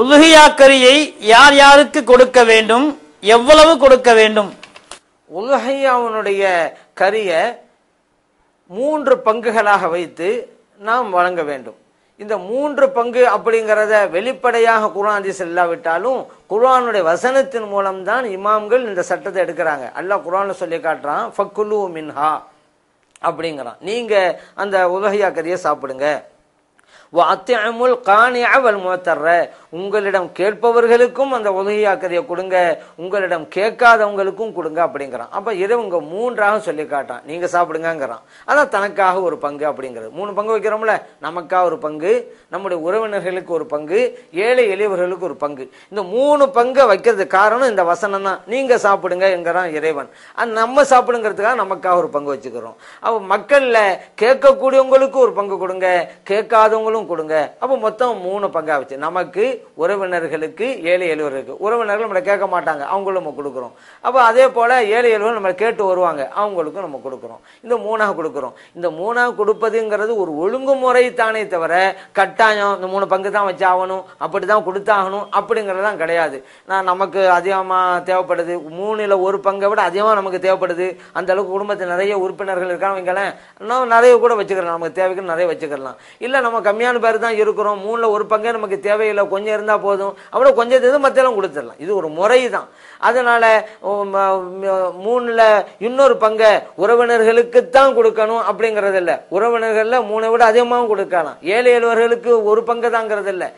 உலுகையாக்கரியை யார் யாருக்கு கொடுக்க வேண்டும்? எவ்வளவு கொடுக்க வேண்டும்? உலகையாவுனுடைய கரிய மூன்று பங்குகளாக வைத்து நாம் வழங்க வேண்டும். இந்த மூன்று பங்கு அப்படிங்கிறத வெளிப்படையாக குரான் ஹதீஸ் இல்லாவிட்டாலும் குரானுடைய வசனத்தின் மூலம்தான் இமாம்கள் இந்த சட்டத்தை எடுக்கிறாங்க. அல்லாஹ் குரான் சொல்லி காட்டுறான் ஃபக்குலு மின்ஹா அப்படிங்கிறான். நீங்க அந்த உலகையா கரியை சாப்பிடுங்க அத்தியமுல் காணியவல் முகத்தர்ற உங்களிடம் கேட்பவர்களுக்கும் அந்த உதவியாக்கதையை கொடுங்க. உங்களிடம் கேட்காதவங்களுக்கும் கொடுங்க அப்படிங்கிறான். அப்ப இறைவங்க மூன்றாக சொல்லி காட்டான். நீங்க சாப்பிடுங்கிறான் அதான் தனக்காக ஒரு பங்கு அப்படிங்கிறது. மூணு பங்கு வைக்கிறோம்ல? நமக்காக ஒரு பங்கு நம்முடைய உறவினர்களுக்கு ஒரு பங்கு ஏழை எளியவர்களுக்கு ஒரு பங்கு. இந்த மூணு பங்கை வைக்கிறதுக்கு காரணம் இந்த வசனம் தான். நீங்க சாப்பிடுங்க என்கிறான் இறைவன். அது நம்ம சாப்பிடுங்கிறதுக்காக நமக்காக ஒரு பங்கு வச்சுக்கிறோம். அப்ப மக்கள்ல கேட்கக்கூடியவங்களுக்கு ஒரு பங்கு கொடுங்க கேட்காதவங்களும் கொடுங்க. அப்ப மொத்தம் மூணு பங்காக வச்சு நமக்கு உறவினர்களுக்கு ஏழை எளியவர்களுக்கு உறவினர்கள் நம்மளை கேட்க மாட்டாங்க. அவங்களும் நம்ம கொடுக்குறோம். அப்போ அதே போல் ஏழை எளியவர்கள் நம்மளை கேட்டு வருவாங்க. அவங்களுக்கும் நம்ம கொடுக்குறோம். இந்த மூணாக கொடுக்குறோம். இந்த மூணாக கொடுப்பதுங்கிறது ஒரு ஒழுங்குமுறை தானே தவிர கட்டாயம் இந்த மூணு பங்கு தான் வச்சாகணும் அப்படி தான் கொடுத்தாகணும் அப்படிங்கிறதான் கிடையாது. நான் நமக்கு அதிகமாக தேவைப்படுது. மூணில் ஒரு பங்கை விட அதிகமாக நமக்கு தேவைப்படுது. அந்த அளவுக்கு குடும்பத்தில் நிறைய உறுப்பினர்கள் இருக்காங்க வைங்களேன். இன்னும் நிறைய கூட வச்சுக்கலாம். நமக்கு தேவைக்கு நிறைய வச்சுக்கலாம். இல்லை நம்ம கம்மியான பேர் தான் இருக்கிறோம். மூணில் ஒரு பங்கே நமக்கு தேவையில்லை. கொஞ்சம் இருந்தால் போதும். அப்புறம் கொஞ்சம் இது மத்தியெல்லாம் கொடுத்துடலாம். இது ஒரு முறை தான் அதனால மூணில் மூணுல இன்னொரு பங்கை உறவினர்களுக்குத்தான் கொடுக்கணும் அப்படிங்கறது இல்லை உறவினர்கள்ல மூணை விட அதிகமாகவும் கொடுக்கலாம். ஏழை ஏழுவர்களுக்கு ஒரு பங்கு தாங்கிறது இல்லை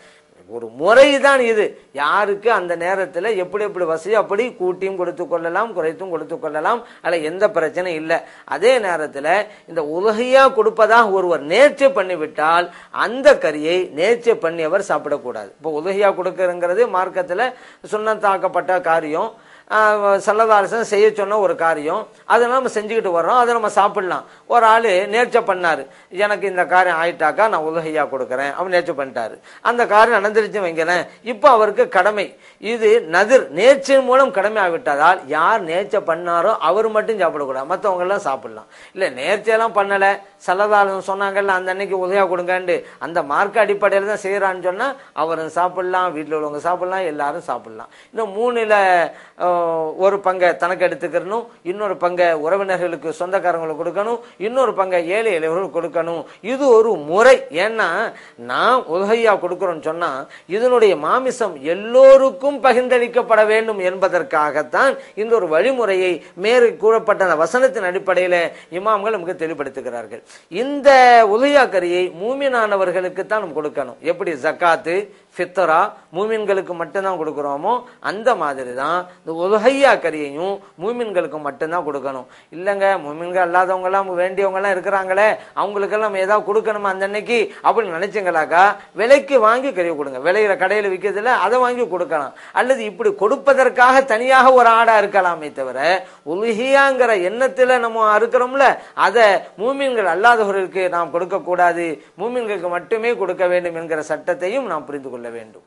ஒரு முறை தான் இது. யாருக்கு அந்த நேரத்தில் எப்படி எப்படி வசதி அப்படி கூட்டியும் கொடுத்து கொள்ளலாம் குறைத்தும் கொடுத்து கொள்ளலாம். அதில் எந்த பிரச்சனையும் இல்லை. அதே நேரத்தில் இந்த உலகையாக கொடுப்பதாக ஒருவர் நேர்ச்சை பண்ணிவிட்டால் அந்த கறியை நேர்ச்சை பண்ணியவர் சாப்பிடக்கூடாது. இப்போ உலகையாக கொடுக்குறங்கிறது மார்க்கத்தில் சுண்ணத்தாக்கப்பட்ட காரியம். செல்லதாரசன் செய்ய சொன்ன ஒரு காரியம். அதை நம்ம செஞ்சுக்கிட்டு வர்றோம். அதை நம்ம சாப்பிடலாம். ஒரு ஆள் நேர்ச்சை பண்ணார். எனக்கு இந்த காரியம் ஆயிட்டாக்கா நான் உலகையா கொடுக்குறேன். அவன் நேர்ச்சை பண்ணிட்டாரு. அந்த காரியம் நடந்துருச்சு வைங்கிறேன் இப்போ அவருக்கு கடமை. இது நதிர். நேர்ச்சியின் மூலம் கடமை ஆகிவிட்டதால் யார் நேர்ச்சை பண்ணாரோ அவர் மட்டும் சாப்பிடக்கூடாது. மற்றவங்கெல்லாம் சாப்பிடலாம். இல்லை நேர்ச்சியெல்லாம் பண்ணலை. சல்லதாரசன் சொன்னாங்கல்ல அந்த அன்னைக்கு உதவியாக கொடுங்கன்னு அந்த மார்க்க அடிப்படையில் தான் செய்கிறான்னு சொன்னால் அவரும் சாப்பிடலாம். வீட்டில் உள்ளவங்க சாப்பிடலாம். எல்லாரும் சாப்பிடலாம். இந்த மூணில் ஒரு பங்கை தனக்கு எடுத்துக்கிறணும் இன்னொரு பங்கை உறவினர்களுக்கு சொந்தக்காரங்களுக்கு கொடுக்கணும் இன்னொரு பங்கை ஏழை இளைவர்களுக்கு கொடுக்கணும். இது ஒரு முறை. ஏன்னா நான் உதகையா கொடுக்குறோன்னு சொன்னா இதனுடைய மாமிசம் எல்லோருக்கும் பகிர்ந்தளிக்கப்பட வேண்டும் என்பதற்காகத்தான் இந்த ஒரு வழிமுறையை மேறி கூறப்பட்ட அந்த வசனத்தின் அடிப்படையில் இமாம்கள் நமக்கு தெளிவுபடுத்துகிறார்கள். இந்த உதயா கரியை மூமினானவர்களுக்கு தான் நம்ம கொடுக்கணும். எப்படி? ஜக்காத்து ஃபித்தரா மூமின்களுக்கு மட்டும்தான் கொடுக்குறோமோ அந்த மாதிரி தான் இந்த உலகையா கறியையும் மூமின்களுக்கு மட்டும்தான் கொடுக்கணும். இல்லைங்க மூமின்கள் அல்லாதவங்க எல்லாம் இருக்கிறாங்களே அவங்களுக்கெல்லாம் நம்ம ஏதாவது கொடுக்கணுமா அந்த அன்னைக்கு? அப்படின்னு நினைச்சிங்களாக்கா விலைக்கு வாங்கி கறி கொடுங்க. விளையிற கடையில் விற்கிறதுல அதை வாங்கி கொடுக்கலாம். அல்லது இப்படி கொடுப்பதற்காக தனியாக ஒரு ஆடாக இருக்கலாமே தவிர உலகியாங்கிற எண்ணத்தில் நம்ம அறுக்கிறோம்ல அதை மூமின்கள் அல்லாதவர்களுக்கு நாம் கொடுக்கக்கூடாது. மூமின்களுக்கு மட்டுமே கொடுக்க வேண்டும் என்கிற சட்டத்தையும் நாம் புரிந்து கொள்ள வேண்டும்.